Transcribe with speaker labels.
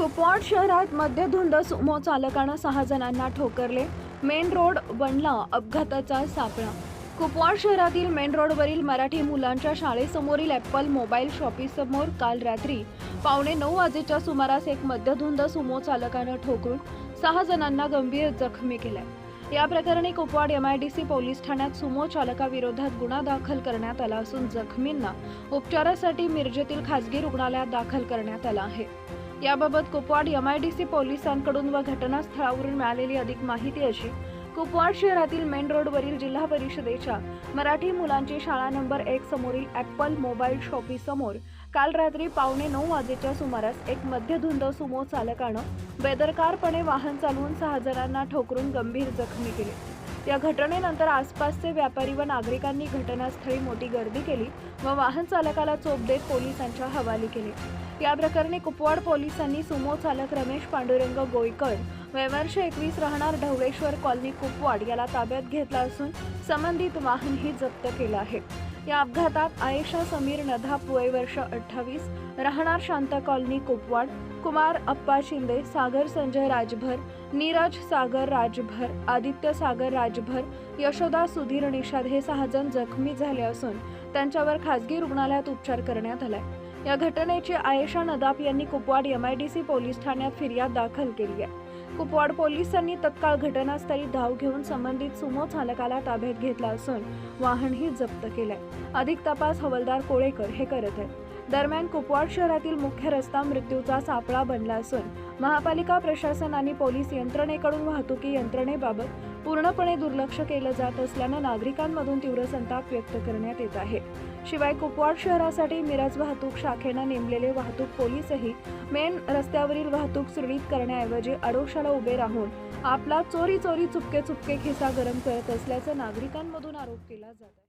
Speaker 1: कुपवाड शहरात मध्यधुंद सुमो चालकानं सहा जणांना ठोकरले. मेन रोड बनला अपघाताचा सापळा. कुपवाड शहरातील मेन रोडवरील मराठी मुलांच्या शाळेसमोरील ॲपल मोबाईल शॉपीसमोर काल रात्री पावणे नऊ वाजेच्या सुमारास एक मध्यधुंद सुमो चालकानं ठोकून सहा जणांना गंभीर जखमी केलाय. या प्रकरणी कुपवाड एमआयडीसी पोलीस ठाण्यात सुमो चालकाविरोधात गुन्हा दाखल करण्यात आला असून जखमींना उपचारासाठी मिरजेतील खासगी रुग्णालयात दाखल करण्यात आला आहे. याबाबत कुपवाड एमआयडीसी पोलिसांकडून व घटनास्थळावरून मिळालेली अधिक माहिती अशी कुपवाड शहरातील मेन रोडवरील जिल्हा परिषदेच्या मराठी मुलांची शाळा नंबर एक समोरील ॲपल मोबाईल शॉपी समोर काल रात्री पावणे नऊ वाजेच्या सुमारास एक मध्यधुंद सुमो चालकानं बेदरकारपणे वाहन चालवून सहा जणांना ठोकरून गंभीर जखमी केले. या घटनेनंतर आसपासचे व्यापारी व नागरिकांनी घटनास्थळी मोठी गर्दी केली व वाहन चालकाला चोप देत पोलिसांच्या हवाली केले. या प्रकरणी कुपवाड पोलिसांनी सुमो चालक रमेश पांडुरंग गोयकर वयवर्षे एकवीस राहणार ढवळेश्वर कॉलनी कुपवाड याला ताब्यात घेतला असून संबंधित वाहनही जप्त केलं आहे. या अपघातात आयेशा समीर नधाप वय वर्ष अठ्ठावीस राहणार शांत कॉलनी कुपवाड कुमार अप्पा शिंदे सागर संजय राजभर नीरज सागर राजभर आदित्य सागर राजभर यशोदा सुधीर निषाद हे सहाजण जखमी झाले असून त्यांच्यावर खासगी रुग्णालयात उपचार करण्यात आलाय. या घटनेची आयेशा नदाप यांनी कुपवाड एमआयडीसी पोलीस ठाण्यात फिर्याद दाखल केली आहे. कुपवाड पोलिसांनी तत्काळ घटनास्थळी धाव घेऊन संबंधित सुमो चालकाला ताब्यात घेतला असून वाहनही जप्त केलंय. अधिक तपास हवालदार कोळेकर हे करत आहेत. दरम्यान कुपवाड शहरातील मुख्य रस्ता मृत्यूचा सापळा बनला असून महापालिका प्रशासन आणि पोलीस यंत्रणेकडून वाहतुकी यंत्रणेबाबत पूर्णपणे दुर्लक्ष केलं जात असल्यानं नागरिकांमधून तीव्र संताप व्यक्त करण्यात येत आहे. शिवाय कुपवाड शहरासाठी मिरज वाहतूक शाखेनं नेमलेले वाहतूक पोलीसही मेन रस्त्यावरील वाहतूक सुरळीत करण्याऐवजी आडोशाला उभे राहून आपला चोरी चोरी चुपके चुपके खिसा गरम करत असल्याचा नागरिकांमधून आरोप केला जात आहे.